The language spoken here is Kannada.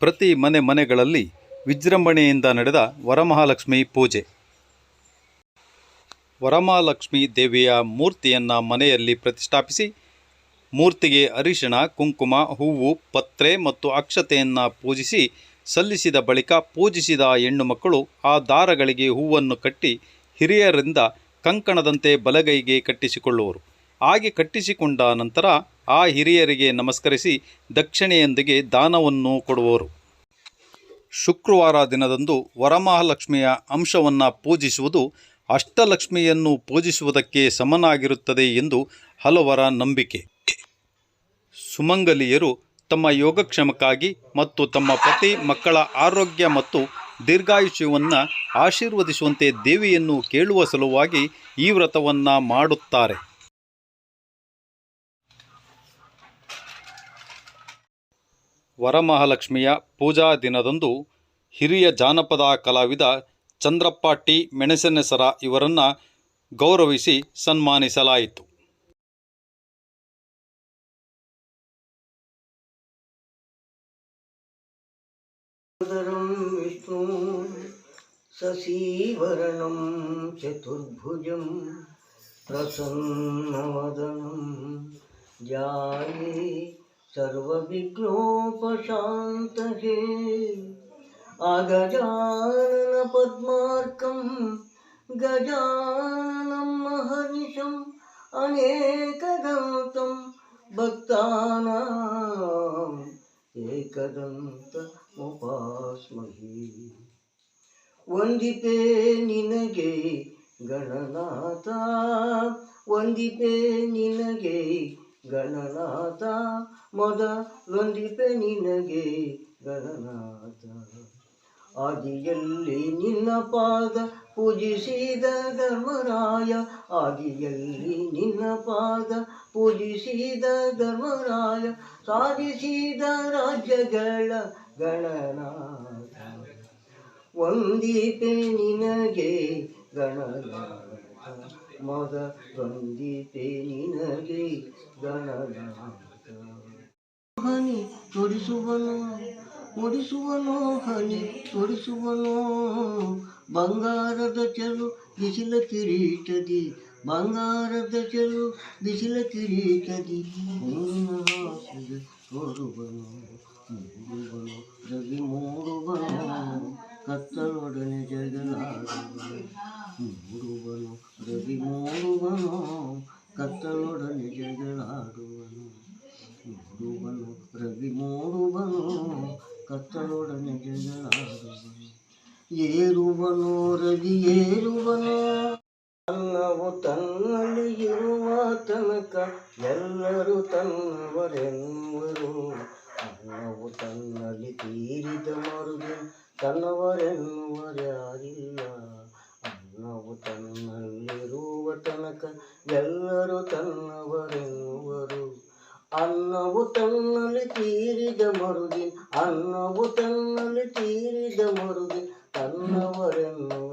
ಪ್ರತಿ ಮನೆ ಮನೆಗಳಲ್ಲಿ ವಿಜೃಂಭಣೆಯಿಂದ ನಡೆದ ವರಮಹಾಲಕ್ಷ್ಮಿ ಪೂಜೆ. ವರಮಹಾಲಕ್ಷ್ಮಿ ದೇವಿಯ ಮೂರ್ತಿಯನ್ನು ಮನೆಯಲ್ಲಿ ಪ್ರತಿಷ್ಠಾಪಿಸಿ ಮೂರ್ತಿಗೆ ಅರಿಶಿಣ, ಕುಂಕುಮ, ಹೂವು, ಪತ್ರೆ ಮತ್ತು ಅಕ್ಷತೆಯನ್ನು ಪೂಜಿಸಿ ಸಲ್ಲಿಸಿದ ಬಳಿಕ ಪೂಜಿಸಿದ ಹೆಣ್ಣು ಮಕ್ಕಳು ಆ ದಾರಗಳಿಗೆ ಹೂವನ್ನು ಕಟ್ಟಿ ಹಿರಿಯರಿಂದ ಕಂಕಣದಂತೆ ಬಲಗೈಗೆ ಕಟ್ಟಿಸಿಕೊಳ್ಳುವರು. ಹಾಗೆ ಕಟ್ಟಿಸಿಕೊಂಡ ನಂತರ ಆ ಹಿರಿಯರಿಗೆ ನಮಸ್ಕರಿಸಿ ದಕ್ಷಿಣೆಯೊಂದಿಗೆ ದಾನವನ್ನು ಕೊಡುವರು. ಶುಕ್ರವಾರ ದಿನದಂದು ವರಮಹಾಲಕ್ಷ್ಮಿಯ ಅಂಶವನ್ನು ಪೂಜಿಸುವುದು ಅಷ್ಟಲಕ್ಷ್ಮಿಯನ್ನು ಪೂಜಿಸುವುದಕ್ಕೆ ಸಮನಾಗಿರುತ್ತದೆ ಎಂದು ಹಲವರ ನಂಬಿಕೆ. ಸುಮಂಗಲಿಯರು ತಮ್ಮ ಯೋಗಕ್ಷೇಮಕ್ಕಾಗಿ ಮತ್ತು ತಮ್ಮ ಪತಿ ಮಕ್ಕಳ ಆರೋಗ್ಯ ಮತ್ತು ದೀರ್ಘಾಯುಷ್ಯವನ್ನು ಆಶೀರ್ವದಿಸುವಂತೆ ದೇವಿಯನ್ನು ಕೇಳುವ ಸಲುವಾಗಿ ಈ ವ್ರತವನ್ನು ಮಾಡುತ್ತಾರೆ. ವರಮಹಾಲಕ್ಷ್ಮಿಯ ಪೂಜಾ ದಿನದಂದು ಹಿರಿಯ ಜಾನಪದ ಕಲಾವಿದ ಚಂದ್ರಪ್ಪ ಟಿ ಮೆಣಸನೆಸರ ಇವರನ್ನು ಗೌರವಿಸಿ ಸನ್ಮಾನಿಸಲಾಯಿತು सुन्दरं विष्णु शशिवर्णं चतुर्भुजं प्रसन्नवदनं सर्वविघ्नोपशान्त हे अगजाननपद्मार्कं गजाननं महनिशम् अनेकदन्तं भक्तानाम् एकदन्तमुपास्महे वन्दिते निनगे गणनाथ वन्दिते निनगे ಗಣನಾಥ ಮೊದ ವಂದಿಪೆ ನಿನಗೆ ಗಣನಾಥ ಆದಿಯಲ್ಲಿ ನಿನ್ನ ಪಾದ ಪೂಜಿಸಿದ ಧರ್ಮರಾಯ, ಆದಿಯಲ್ಲಿ ನಿನ್ನ ಪಾದ ಪೂಜಿಸಿದ ಧರ್ಮರಾಯ, ಸಾಧಿಸಿದ ರಾಜ್ಯಗಳ ಗಣನಾಥ. ಒಂದಿಪೆ ನಿನಗೆ ಗಣನಾಥ ಮದ ಬಂದಿತೆ ನಿನಗೆ ಗಣನಾಥ. ಹನಿ ತೊಡಿಸುವನು ಮುಡಿಸುವನು, ಹನಿ ತೊಡಿಸುವನು ಬಂಗಾರದ ಚೆಲು ಬಿಸಿಲ ಕಿರೀಟದಿ, ಬಂಗಾರದ ಚೆಲು ಬಿಸಿಲ ಕಿರೀಟದಿ. ತೋರುವನು, ಮೂಡುವನು, ರವಿ ಮೂಡುವನು, ಕತ್ತಲೊಡನೆ ಜಗಲಾಡುವನು ಮೂಡುವನು ರವಿ ಮೂಡುವನು, ಕತ್ತಲೊಡನೆ ಜಗಳಾಡುವನು ಮೂಡುವನು ರವಿ ಮೂಡುವನು ಕತ್ತಲೊಡನೆ ಜಗಳಾಡುವನು ಏರುವನು, ರವಿ ಏರುವನು. ತನ್ನವು ತನ್ನಲ್ಲಿ ಇರುವ ತನಕ ಎಲ್ಲರೂ ತನ್ನವರೆನ್ನುವರು ಅನ್ನವು ತನ್ನಲ್ಲಿ ತೀರಿದ ಮರುಗೆ ತನ್ನವರೆನ್ನುವರ್ಯಾರಿಲ್ಲ ಅನ್ನವು ತನ್ನಲ್ಲಿರುವ ತನಕ ಎಲ್ಲರೂ ತನ್ನವರೆನ್ನುವರು. ಅನ್ನವು ತನ್ನಲ್ಲಿ ತೀರಿದ ಮರುದಿನ ಅನ್ನವು ತನ್ನಲ್ಲಿ ತೀರಿದ ಮರುದಿನ ತನ್ನವರೆನ್ನುವರ್ಯಾರಿಲ್ಲ